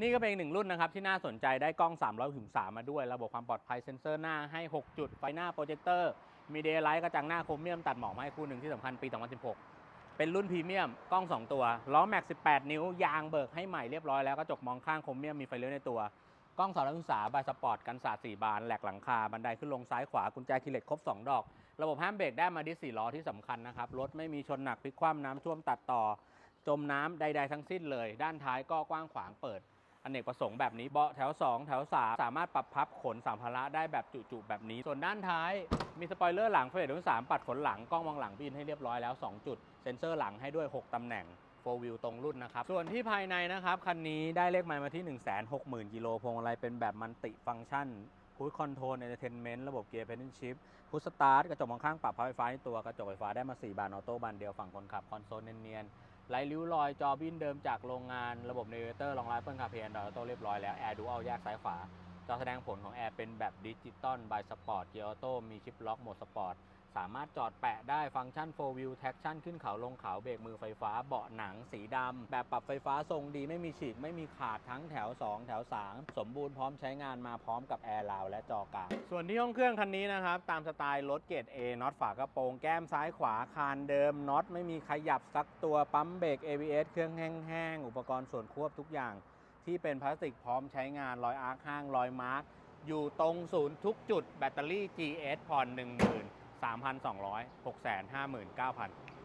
นี่ก็เป็นอีกหนึ่งรุ่นนะครับที่น่าสนใจได้กล้อง300ถึง3มาด้วย ระบบความปลอดภัยเซ็นเซอร์หน้าให้ 6 จุด ไฟหน้าโปรเจคเตอร์ มีเดย์ไลท์กระจังหน้าโครเมียมตัดหมอกมาให้คู่หนึ่งที่สำคัญปี 2016 เป็นรุ่นพรีเมียมกล้อง 2 ตัวล้อแม็ก 18 นิ้ว ยางเบิกให้ใหม่เรียบร้อยแล้วกระจกมองข้างโครเมียมมีไฟเลี้ยวในตัว กล้อง300องศาบายสปอร์ตกันสาด4บานแหลกหลังคาบันไดขึ้นลงซ้ายขวากุญแจคีย์เลสครบ 2 ดอก ระบบห้ามเบรกได้มาดิส4ล้อที่สำคัญนะครับรถไม่มีชนหนักพลิกคว่ำน้ำท่วมตัดต่อจมน้ำใด ๆ ทั้งสิ้นเลย ด้านท้ายก็กว้างขวางเปิด อเนกประสงค์แบบนี้เบาะแถว 2 แถว 3 สามารถปรับพับขนสัมภาระได้แบบจุๆแบบนี้ ส่วนด้านท้ายมีสปอยเลอร์หลังเฟรดทั้งสามปัดขนหลังกล้องมองหลังบินให้เรียบร้อยแล้ว 2 จุด เซ็นเซอร์หลังให้ด้วย 6 ตำแหน่งโฟวิวตรงรุ่นนะครับ ส่วนที่ภายในนะครับ คันนี้ได้เลขไมล์มาที่ 160,000 กิโลพวงมาลัยเป็นแบบมันติฟังก์ชันคูดคอนโทรลเอนเตอร์เทนเมนต์ระบบเกียร์เพนิชิพพุชสตาร์ทกระจกมองข้างปรับพับไฟฟ้าในตัวกระจกไฟฟ้าได้มา 4 บานออโต้บานเดียวฝั่งคนขับคอนโซลเนียนๆ ไร้ริ้วรอยจอบินเดิมจากโรงงานระบบเนเวเตอร์รองรับเปิลคาเพนดอโต้เรียบร้อยแล้วแอร์ดูเอาแยกซ้ายขวาจอแสดงผลของแอร์เป็นแบบดิจิตอลบายสปอร์ตเกียร์ออโต้มีชิปล็อกโหมดสปอร์ต สามารถจอดแปะได้ฟังก์ชัน 4 Wheel Traction ขึ้นเขาลงเขาเบรกมือไฟฟ้าเบาะหนังสีดำ แบบปรับไฟฟ้าทรงดีไม่มีฉีก ไม่มีขาดทั้งแถว 2 แถว 3 สมบูรณ์พร้อมใช้งานมาพร้อมกับแอร์ราวและจอกลางส่วนที่ห้องเครื่องคันนี้นะครับ ตามสไตล์รถเกรด A น็อตฝากระโปรงแก้มซ้ายขวาคานเดิมน็อตไม่มีขยับสักตัวปั๊มเบรก ABS เครื่องแห้งๆอุปกรณ์ส่วนควบทุกอย่าง ที่เป็นพลาสติกพร้อมใช้งานรอยอาร์คห้างรอยมาร์กอยู่ตรงศูนย์ทุกจุดแบตเตอรี่ GS ผ่อน1 0 0 0 3,200 659,000